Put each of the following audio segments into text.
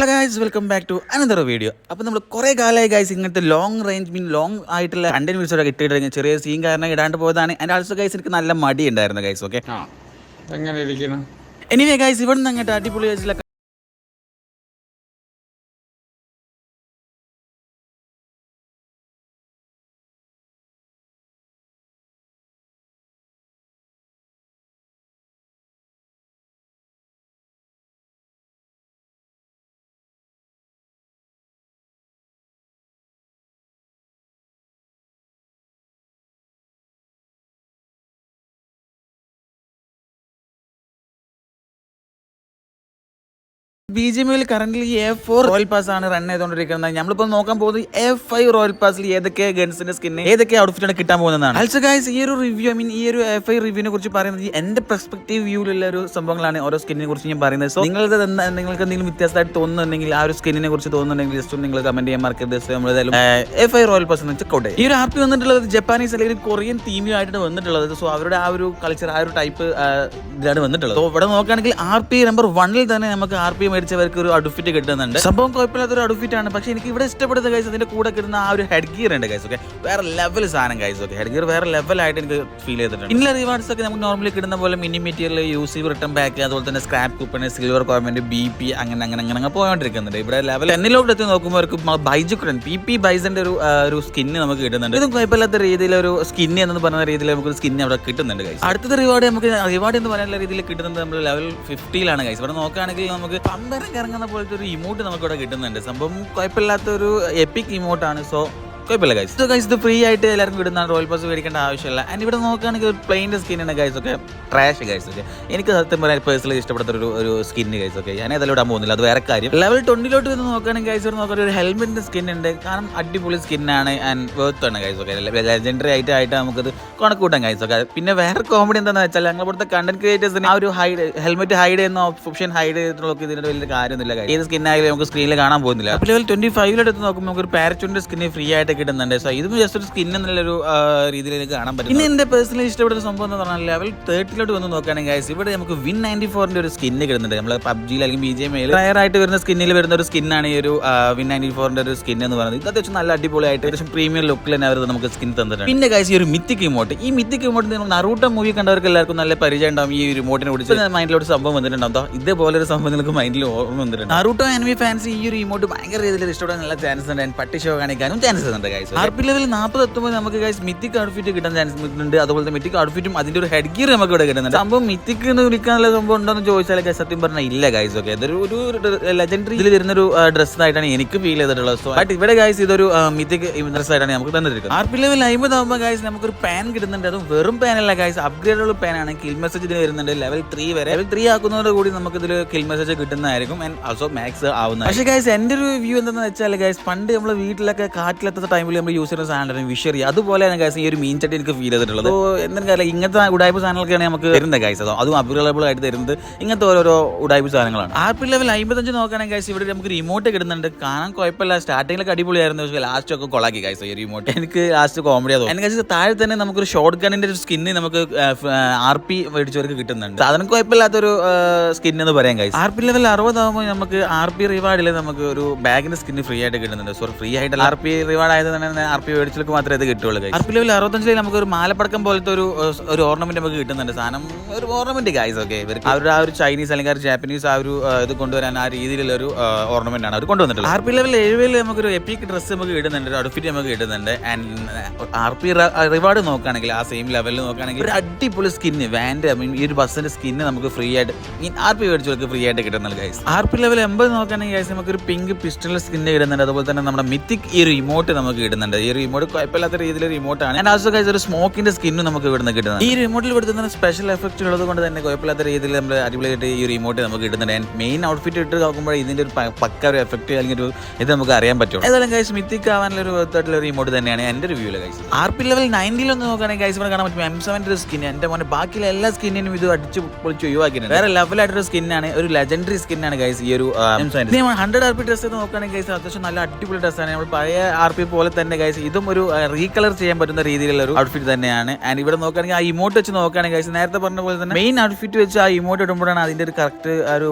Hello guys welcome back to another video അപ്പോൾ നമ്മൾ കുറേ കാലമായി ഗൈസ് ഇങ്ങനത്തെ ലോങ് റേഞ്ച് മീൻ ലോങ് ആയിട്ടുള്ള കണ്ടന്റ് വീഡിയോസൊക്കെ ഇട്ടിട്ട് ചെറിയ സീൻ കാരണം ഇടാണ്ട് പോയതാണ്. എന്റെ ആൾസോ ഗൈസ് എനിക്ക് നല്ല മടി ഉണ്ടായിരുന്നു ഗൈസ് ഓക്കെ എങ്ങനെ ഇരിക്കുന്നു? എനിവേ ഗൈസ് ഇവിടെ നിന്ന് അങ്ങോട്ട് അടിപൊളി ബി ജി എമ്മിൽ current A four royal pass ആണ് റൺ ചെയ്തുകൊണ്ടിരിക്കുന്നത്. നമ്മളിപ്പോൾ നോക്കാൻ പോകുന്നത് എ ഫൈവ് റോയൽ പാസിൽ ഏതൊക്കെ ഗൺസിന്റെ സ്കിന്ന് ഏതൊക്കെ ഔട്ട്ഫിറ്റ് ആണ് കിട്ടാൻ പോകുന്നതാണ്. ആൾസോ ഗൈസ് ഈ ഒരു റിവ്യൂ ഐ മീൻ ഈ ഒരു എ ഫൈവ് റിവ്യൂവിനെ കുറിച്ച് പറയുന്നത് എന്റെ പെർസ്പെക്ടീവ് വ്യൂവിലുള്ള ഒരു സംഭവങ്ങളാണ് ഓരോ സ്കിന്നിനെ കുറിച്ച് ഞാൻ പറയുന്നത്. സോ നിങ്ങൾക്ക് നിങ്ങൾക്ക് എന്തെങ്കിലും വ്യത്യാസമായിട്ട് തോന്നുന്നുണ്ടെങ്കിൽ ആ ഒരു സ്കിന്നിനെ കുറിച്ച് തോന്നുന്നുണ്ടെങ്കിൽ ജസ്റ്റ് നിങ്ങൾ കമന്റ് ചെയ്യാൻ മറക്കരുത് നമ്മൾ ഏതായാലും എ ഫൈവ് റോയൽ പാസ് എന്ന് വെച്ചാൽ ഈ ഒരു ആപ്പ് വന്നിട്ടുള്ളത് ജപ്പാനീസ് അല്ലെങ്കിൽ കൊറിയൻ തീമിയായിട്ട് വന്നിട്ടുള്ളത്. സോ അവരുടെ ആ ഒരു കൾച്ചർ ആ ഒരു ടൈപ്പ് ഇതിലാണ് വന്നിട്ടുള്ളത്. സോ ഇവിടെ നോക്കുകയാണെങ്കിൽ ആർ പി നമ്പർ വണ്ണിൽ തന്നെ നമുക്ക് ആർ പി മേടിച്ചവർക്ക് ഒരു അടുഫിറ്റ് കിട്ടുന്നുണ്ട്. സംഭവം കുഴപ്പമില്ലാത്ത ഒരു അടുഫിറ്റ് ആണ്. പക്ഷെ എനിക്ക് ഇവിടെ ഇഷ്ടപ്പെടുന്ന ഗൈസ് അതിന്റെ കൂടെ കിട്ടുന്ന ആ ഒരു ഹെഡ് ഗിയർ ഉണ്ട് ഗൈസ് ഓക്കെ വേറെ ലെവൽ സാധനം ഗൈസ് ഓക്കെ ഹെഡ് ഗിയർ വേറെ ലെവലായിട്ട് എനിക്ക് ഫീൽ ചെയ്തിട്ടുണ്ട്. ഇന്ന റിവാർഡ്സ് ഒക്കെ നമുക്ക് നോർമലി കിട്ടുന്ന പോലെ മിനി മെറ്റീരിയൽ യൂസ് ചെയ്ത് റിട്ടേൺ ബാക്ക് അതുപോലെ തന്നെ scrap coupon silver comment B P അങ്ങനെ അങ്ങനെ അങ്ങനെ അങ്ങനെ പോയോണ്ടിരിക്കുന്നുണ്ട്. ഇവിടെ ലെവൽ എന്നിലോട്ട് എത്തി നോക്കുമ്പോൾ അവർക്ക് ബൈജുക്കുടൻ പി പി ബൈസിന്റെ ഒരു ഒരു സ്കിന്ന് നമുക്ക് കിട്ടുന്നുണ്ട്. ഇതും കുഴപ്പമില്ലാത്ത രീതിയിൽ ഒരു സ്കിന്ന് എന്ന് പറഞ്ഞ രീതിയിൽ നമുക്ക് സ്കിന്ന് അവിടെ കിട്ടുന്നുണ്ട് ഗൈസ് അടുത്തത് റിവാർഡ് നമുക്ക് റിവാർഡ് എന്ന് പറയുന്ന രീതിയിൽ കിട്ടുന്നത് നമ്മൾ ലെവൽ ഫിഫ്റ്റിയിലാണ് ഗൈസ് ഇവിടെ നോക്കുകയാണെങ്കിൽ നമുക്ക് ഇറങ്ങുന്ന പോലത്തെ ഒരു ഇമോട്ട് നമുക്കിവിടെ കിട്ടുന്നുണ്ട്. സംഭവം കുഴപ്പമില്ലാത്ത ഒരു എപ്പിക് ഇമോട്ടാണ് സോ കുഴപ്പമില്ല ഗൈസ് സോ ഗൈസ് ഇത് ഫ്രീ ആയിട്ട് എല്ലാവർക്കും കിട്ടുന്നതാണ്. റോയൽ പാസ് മേടിക്കേണ്ട ആവശ്യമില്ല. ആൻഡ് ഇവിടെ നോക്കുകയാണെങ്കിൽ ഒരു പ്ലെയിന്റെ സ്കിന്നാണ് ഗൈസ് ഒക്കെ ട്രാഷ് ഗൈസ് ഒക്കെ എനിക്ക് സത്യം പറയാൻ പേഴ്സണലി ഇഷ്ടപ്പെടുന്ന ഒരു ഒരു സ്കിന്ന് ഗൈസ് ഒക്കെ ഞാൻ ഇടാൻ പോകുന്നില്ല. അത് വേറെ കാര്യം. ലെവൽ ട്വന്റിലോട്ട് വന്ന് നോക്കുകയാണെങ്കിൽ ഗൈസ് ഇവിടെ നോക്കാൻ ഒരു ഹെൽമെറ്റിന്റെ സ്കിൻ ഉണ്ട്. കാരണം അടിപൊളി സ്കിന്നാണ് ആൻഡ് വേർത്ത് ആണ് ഗൈസ് ഒക്കെ ലെജൻഡറി ആയിട്ട് ആയിട്ട് നമുക്കത് കണക്കൂട്ടാം ഗൈസ് ഒക്കെ പിന്നെ വേറെ കോമഡി എന്താണെന്ന് വെച്ചാൽ ഞങ്ങൾ ഇവിടുത്തെ കണ്ടന്റ് ക്രിയേറ്റേഴ്സിന് ആ ഒരു ഹൈഡ് ഹെൽമെറ്റ് ഹൈഡ് ചെയ്യുന്ന ഓപ്ഷൻ ഹൈഡ് ചെയ്തിട്ടുള്ള ഇതിന്റെ വലിയ കാര്യമൊന്നുമില്ല. ഏത് സ്കിൻ ആയാലും നമുക്ക് സ്ക്രീനിൽ കാണാൻ പോകുന്നില്ല. അപ്പോൾ ലെവൽ ട്വന്റി ഫൈവിലെടുത്ത് നോക്കുമ്പോൾ നമുക്ക് ഒരു പാരച്ചുണ്ട് സ്കിന്ന് ഫ്രീ ആയിട്ട് കിട്ടുന്നുണ്ട്. സോ ഇതും ജസ്റ്റ് ഒരു സ്കിൻ എന്നുള്ളൊരു രീതിയിൽ എനിക്ക് കാണാൻ പറ്റും ഇനി എന്റെ പേഴ്സണലി ഇഷ്ടപ്പെട്ട സംഭവം എന്ന് പറഞ്ഞാൽ ലെവൽ തേർട്ടിലോട്ട് വന്ന് നോക്കുകയാണെങ്കിൽ ഗൈസ് ഇവിടെ നമുക്ക് വിൻ നയന്റി ഫോറിന്റെ ഒരു സ്കിന്ന് കിട്ടുന്നുണ്ട്. നമ്മൾ പബ്ജിയിൽ അല്ലെങ്കിൽ ബി ജെ മേൽ റയർ ആയിട്ട് വരുന്ന സ്കിന്നിൽ വരുന്ന ഒരു സ്കിന്നാണ് ഈ ഒരു വിൻ നയന്റി ഫോറിന്റെ ഒരു സ്കിൻ എന്ന് പറയുന്നത്. ഇത് അത്യാവശ്യം നല്ല അടിപൊളിയായിട്ട് അത്യാവശ്യം പ്രീമിയം ലുക്കിൽ തന്നെ അവർ നമുക്ക് സ്കിൻ തന്നിട്ടുണ്ട്. പിന്നെ ഗൈസ് ഈ ഒരു മിത്തിക് ഇമോട്ട് ഈ മിത്തിക് ഇമോട്ട് നിങ്ങൾ നറൂട്ട മൂവി കണ്ടവർക്ക് എല്ലാവർക്കും നല്ല പരിചയം ഉണ്ടാവും ഈ ഒരു ഇമോട്ടിനെ കുറിച്ച്. മൈൻഡിലോട്ട് സംഭവം വന്നിട്ടുണ്ടാവും. ദാ ഇതേപോലെ ഒരു സംഭവം നിങ്ങൾക്ക് മൈൻഡിൽ ഓർമ്മ വന്നിട്ടുണ്ട്. നറൂട്ടോ ആനിമി ഫാൻസ് ഈ ഒരു ഇമോട്ട് ഭയങ്കര രീതിയിൽ ഇഷ്ടപ്പെടാൻ നല്ല ചാൻസ് ഉണ്ട്. പട്ടി ഷോ കാണിക്കാനും ചാൻസസ് ഉണ്ട് ഗൈസ് ലെവൽ നാൽപ്പത് എത്തുമ്പോൾ നമുക്ക് ഗൈസ് മിത്തിക് ഔട്ട്ഫിറ്റ് കിട്ടാൻ ചാൻസ് ഉണ്ട് അതുപോലെ മിത്തിക് ഔട്ട്ഫിറ്റും അതിന്റെ ഒരു ഹെഡ് ഗിയർ നമുക്ക് ഇവിടെ കിട്ടുന്നുണ്ട്. സംഭവം മിത്തിക് എന്ന് വിളിക്കാനുള്ള സംഭവം ഉണ്ടോന്ന് ചോദിച്ചാൽ സത്യം പറഞ്ഞാൽ ഇല്ല ഗൈസ് ഓക്കെ അതൊരു ഒരു ലെജൻഡറി ഇതിൽ വരുന്ന ഒരു ഡ്രസ് ആയിട്ടാണ് എനിക്ക് ഫീൽ ചെയ്തിട്ടുള്ളത്. സോ ബട്ട് ഇവിടെ ഗൈസ് ഇതൊരു മിത്തിക് ഡ്രസ് ആയിട്ടാണ് നമുക്ക് തന്നിരിക്കുന്നത്. ആർപി ലെവൽ അമ്പത് ആകുമ്പോൾ ഗൈസ് നമുക്കൊരു പാൻ കിട്ടുന്നുണ്ട്. അതും വെറും പാൻ അല്ല ഗൈസ് അപ്ഗ്രേഡ് ഉള്ള പാൻ ആണ്. കിൽ മെസ്സേജ് ഇതിന് വരുന്നുണ്ട്. ലെവൽ ത്രീ വരെ. ലെവൽ ത്രീ ആക്കുന്നതോട് കൂടി നമുക്ക് ഇതിൽ കിൽ മെസ്സേജ് കിട്ടുന്നതായിരിക്കും. ആൻഡ് ഓൾസോ മാക്സ് ആവുന്ന പക്ഷേ ഗൈസ് എന്റെ ഒരു വ്യൂ എന്താണെന്ന് വെച്ചാൽ ഗൈസ് പണ്ട് നമ്മൾ വീട്ടിലൊക്കെ കാറ്റിലെത്താത്ത ടൈമിൽ നമ്മൾ യൂസ് ചെയ്യുന്ന സാധനം വിഷറി. തന്നെ ഗൈസ് ഈ ഒരു മീൻ ചട്ടി എനിക്ക് ഫീൽ ചെയ്തിട്ടുള്ളത്. അപ്പോൾ എന്തെങ്കിലും ഇങ്ങനത്തെ ഉടായ്പ സാധനങ്ങളൊക്കെയാണ് നമുക്ക് തരുന്നത് ഗൈസ് അതോ അതും അവൈലബിൾ ആയിട്ട് തരുന്നത് ഇങ്ങനത്തെ ഓരോരോ ഉടായ്പ സാധനങ്ങളാണ്. ആർ പി ലെവൽ അമ്പത്തഞ്ച് നോക്കുകയാണെങ്കിൽ ഗൈസ് ഇവിടെ നമുക്ക് റിമോട്ട് കിടുന്നുണ്ട് കാണാൻ കുഴപ്പമില്ല. സ്റ്റാർട്ടിങ്ങിലൊക്കെ അടിപൊളിയായിരുന്നു. പക്ഷേ ലാസ്റ്റ് ഒക്കെ കൊളാക്കി ഗൈസ് ഈ റിമോട്ട് എനിക്ക് ലാസ്റ്റ് കോമഡി ആവും എനിക്ക് ഗൈസ് താഴെ തന്നെ നമുക്കൊരു ഷോർട്ട് ഗണ്ണിന്റെ ഒരു സ്കിന്ന് നമുക്ക് ആർ പി മേടിച്ചവർക്ക് കിട്ടുന്നുണ്ട്. സാധനം കുഴപ്പമില്ലാത്തൊരു സ്കിൻ എന്ന് പറയാം ഗൈസ് ആർ പി ലെവൽ അറുപതാകുമ്പോൾ നമുക്ക് ആർ പി റിവാർഡിൽ നമുക്ക് ഒരു ബാഗിന്റെ സ്കിന്ന് ഫ്രീ ആയിട്ട് കിട്ടുന്നുണ്ട്. സോറി ഫ്രീ ആയിട്ട് ആർ പി റിവാർഡ് ആയത് തന്നെ അർപ്പി മേടിച്ചവർക്ക് മാത്രമേ ഇത് കിട്ടുള്ളൂ ആർ പി ലെവൽ അറുപത്തഞ്ചിൽ നമുക്ക് ഒരു മാലപ്പടക്കം പോലത്തെ ഒരു ഒരു ഓർണമെന്റ് നമുക്ക് കിട്ടുന്നുണ്ട് സാധനം. ഒരു ഓർണമെന്റ് ഗൈസ് ഓക്കെ ഇവർക്ക് അവരുടെ ആ ഒരു ചൈനീസ് അല്ലെങ്കിൽ ആ ഒരു ജാപ്പനീസ് ആ ഒരു ഇത് കൊണ്ടുവരാൻ ആ രീതിയിലുള്ള ഒരു ഓർണമെന്റ് ആണ് അവർ കൊണ്ടുവന്നിട്ടുള്ളത്. ആർ പി ലെവൽ ഏഴുവിൽ നമുക്കൊരു എപ്പിക് ഡ്രസ് നമുക്ക് കിട്ടുന്നുണ്ട് ഒരു ഔട്ട്ഫിറ്റ് നമുക്ക് കിട്ടുന്നുണ്ട്. ആൻഡ് ആർ പി റിവാർഡ് നോക്കുകയാണെങ്കിൽ ആ സെയിം ലെവലിൽ നോക്കുകയാണെങ്കിൽ ഒരു അടിപൊളി സ്കിന്ന് വാന്റെ ഐ മീൻ ഈ ഒരു ബസ്സിന്റെ സ്കിന്ന് നമുക്ക് ഫ്രീ ആയിട്ട് മീൻ ആർ പി മേടിച്ചവർക്ക് ഫ്രീ ആയിട്ട് കിട്ടുന്നുണ്ട് ഗൈസ് ആർ പി ലെവൽ എൺപത് നോക്കുകയാണെങ്കിൽ ഗൈസ് നമുക്ക് ഒരു പിങ്ക് പിസ്റ്റൽ സ്കിന്ന് കിട്ടുന്നുണ്ട്. അതുപോലെ തന്നെ നമ്മുടെ മിത്തിക് ഈ ഒരു ഇമോട്ട് നമുക്ക് കിട്ടുന്നുണ്ട്. ഈ റിമോട്ട് കുഴപ്പമില്ലാത്ത രീതിയിൽ റിമോട്ടാണ് ഞാൻ ആൻഡ് ആൾസോ ഗൈസ് ഒരു സ്മോക്കിന്റെ സ്കിന്നും നമുക്ക് ഇവിടുന്ന് കിട്ടുന്നത് ഈ റിമോട്ടിൽ കൊടുത്തുന്ന സ്പെഷ്യൽ എഫക്റ്റ് ഉള്ളത് കൊണ്ട് തന്നെ കുഴപ്പമില്ലാത്ത രീതിയിൽ നമ്മൾ അടിപൊളിയായിട്ട് ഈ റിമോട്ട് നമുക്ക് കിട്ടുന്നുണ്ട്. ആൻഡ് മെയിൻ ഔട്ട്ഫിറ്റ് ഇട്ട് നോക്കുമ്പോൾ ഇതിന്റെ ഒരു പക്ക ഒരു എഫക്റ്റ് അല്ലെങ്കിൽ ഒരു ഇത് നമുക്ക് അറിയാൻ പറ്റും ഏതായാലും കഴിച്ച് മിത്തിക്ക് ആവാനുള്ള ഒരു വർത്തായിട്ടുള്ള ഒരു ഇമോട്ട് തന്നെയാണ് എന്റെ review guys R P level നയന്റിൽ ഒന്ന് നോക്കുകയാണെങ്കിൽ കഴിച്ച് ഇവിടെ കാണാൻ പറ്റും എം സെവന്റെ ഒരു സ്കിൻ എന്റെ മോനെ ബാക്കിയുള്ള എല്ലാ സ്കിന്നിനും ഇത് അടിച്ച് പൊളിച്ച് ഒഴിവാക്കിയിട്ടുണ്ട്. വേറെ ലെവലായിട്ടൊരു സ്കിന്നാണ് ഒരു ലെജൻഡറി സ്കിന്നാണ് ഗൈസ് ഈ ഒരു ഹൺഡ്രഡ് ആർ പി ഡ്രസ് നോക്കുകയാണെങ്കിൽ ഗൈസ് അത്യാവശ്യം നല്ല അടിപൊളി ഡ്രസ്സാണ് നമ്മൾ പഴയ ആർ പി പോലെ തന്നെ ഗൈസ് ഇതും ഒരു റീകളർ ചെയ്യാൻ പറ്റുന്ന രീതിയിലുള്ള ഒരു ഔട്ട്ഫിറ്റ് തന്നെയാണ്. ആൻഡ് ഇവിടെ നോക്കുകയാണെങ്കിൽ ആ ഇമോട്ട് വെച്ച് നോക്കുകയാണെങ്കിൽ ഗൈസ് നേരത്തെ പറഞ്ഞ പോലെ തന്നെ മെയിൻ ഔട്ട്ഫിറ്റ് വെച്ച് ആ ഇമോട്ട് ഇടുമ്പോഴാണ് അതിന്റെ ഒരു കറക്റ്റ് ഒരു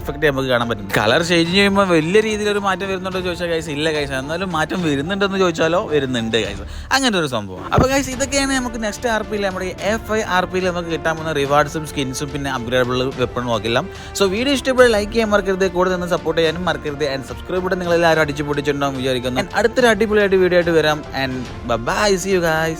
എഫക്റ്റ് നമുക്ക് കാണാൻ പറ്റുന്നത്. കളർ ചേഞ്ച് ചെയ്യുമ്പോൾ വലിയ രീതിയിലൊരു മാറ്റം വരുന്നുണ്ടോ ചോദിച്ചാൽ ഗൈസ് ഇല്ല ഗൈസ് എന്നാലും മാറ്റം വരുന്നുണ്ടെന്ന് ചോദിച്ചാലോ? വരുന്നുണ്ട് ഗൈസ് അങ്ങനത്തെ ഒരു സംഭവം. അപ്പൊ ഗൈസ് ഇതൊക്കെയാണ് നമുക്ക് നെക്സ്റ്റ് ആർ പിയിൽ നമ്മുടെ എഫ് ഐ ആർ പിയിൽ നമുക്ക് കിട്ടാൻ പോകുന്ന റിവാർഡ്സും സ്കിൻസും പിന്നെ അപ്ഗ്രേഡബിൾ വെപ്പണും ഒക്കെ എല്ലാം. സോ വീഡിയോ ഇഷ്ടപ്പെട്ട ലൈക്ക് ചെയ്യാൻ മറക്കരുത്. കൂടുതൽ സപ്പോർട്ട് ചെയ്യാനും മറക്കരുത്. ആൻഡ് സബ്സ്ക്രൈബ് ബട്ടൺ നിങ്ങൾ എല്ലാവരും അടിച്ചു പൊട്ടിച്ചിട്ടുണ്ടാവും വിചാരിക്കുന്നു അടുത്ത അടിപൊളിയായിട്ട് വീഡിയോ ആയിട്ട് വരാം. And bye see you guys